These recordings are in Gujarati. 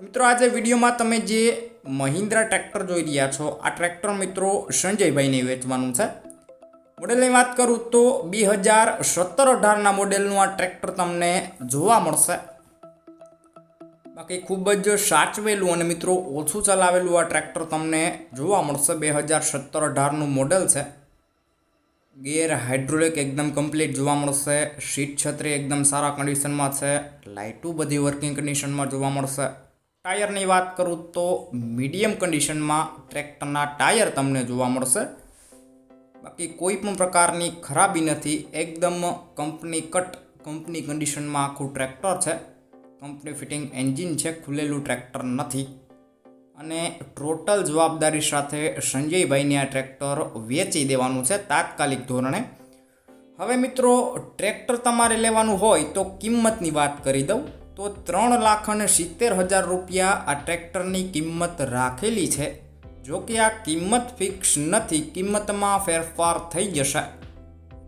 મિત્રો, આજે વિડીયોમાં તમે જે મહિન્દ્રા ટ્રેક્ટર જોઈ રહ્યા છો, આ ટ્રેક્ટર મિત્રો સંજયભાઈને વેચવાનું છે. મોડેલની વાત કરું તો બે હજાર સત્તર અઢારના મોડેલનું આ ટ્રેક્ટર તમને જોવા મળશે. બાકી ખૂબ જ સાચવેલું અને મિત્રો, ઓછું ચલાવેલું આ ટ્રેક્ટર તમને જોવા મળશે. બે હજાર સત્તર અઢારનું મોડેલ છે. ગેર હાઇડ્રોલિક એકદમ કમ્પ્લીટ જોવા મળશે. સીટ છત્રી એકદમ સારા કન્ડિશનમાં છે. લાઇટું બધી વર્કિંગ કન્ડિશનમાં જોવા મળશે. ટાયરની વાત કરું તો મીડિયમ કન્ડિશનમાં ટ્રેક્ટરના ટાયર તમને જોવા મળશે. બાકી કોઈ પણ પ્રકારની ખરાબી નથી. એકદમ કંપની કટ, કંપની કન્ડિશનમાં આખું ટ્રેક્ટર છે. કંપની ફિટિંગ એન્જિન છે, ખુલેલું ટ્રેક્ટર નથી. અને ટોટલ જવાબદારી સાથે સંજયભાઈને આ ટ્રેક્ટર વેચી દેવાનું છે તાત્કાલિક ધોરણે. હવે મિત્રો, ટ્રેક્ટર તમારે લેવાનું હોય તો કિંમતની વાત કરી દઉં. તો ત્રણ લાખ અને સિત્તેર હજાર રૂપિયા આ ટ્રેક્ટરની કિંમત રાખેલી છે. જો કે આ કિંમત ફિક્સ નથી, કિંમતમાં ફેરફાર થઈ જશે.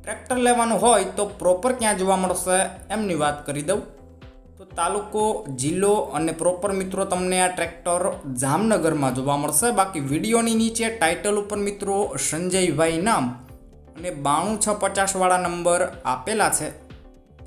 ટ્રેક્ટર લેવાનું હોય તો પ્રોપર ક્યાં જોવા મળશે એમની વાત કરી દઉં. તો તાલુકો, જિલ્લો અને પ્રોપર મિત્રો તમને આ ટ્રેક્ટર જામનગરમાં જોવા મળશે. બાકી વિડીયોની નીચે ટાઇટલ ઉપર મિત્રો સંજયભાઈ નામ અને બાણું છ પચાસવાળા નંબર આપેલા છે.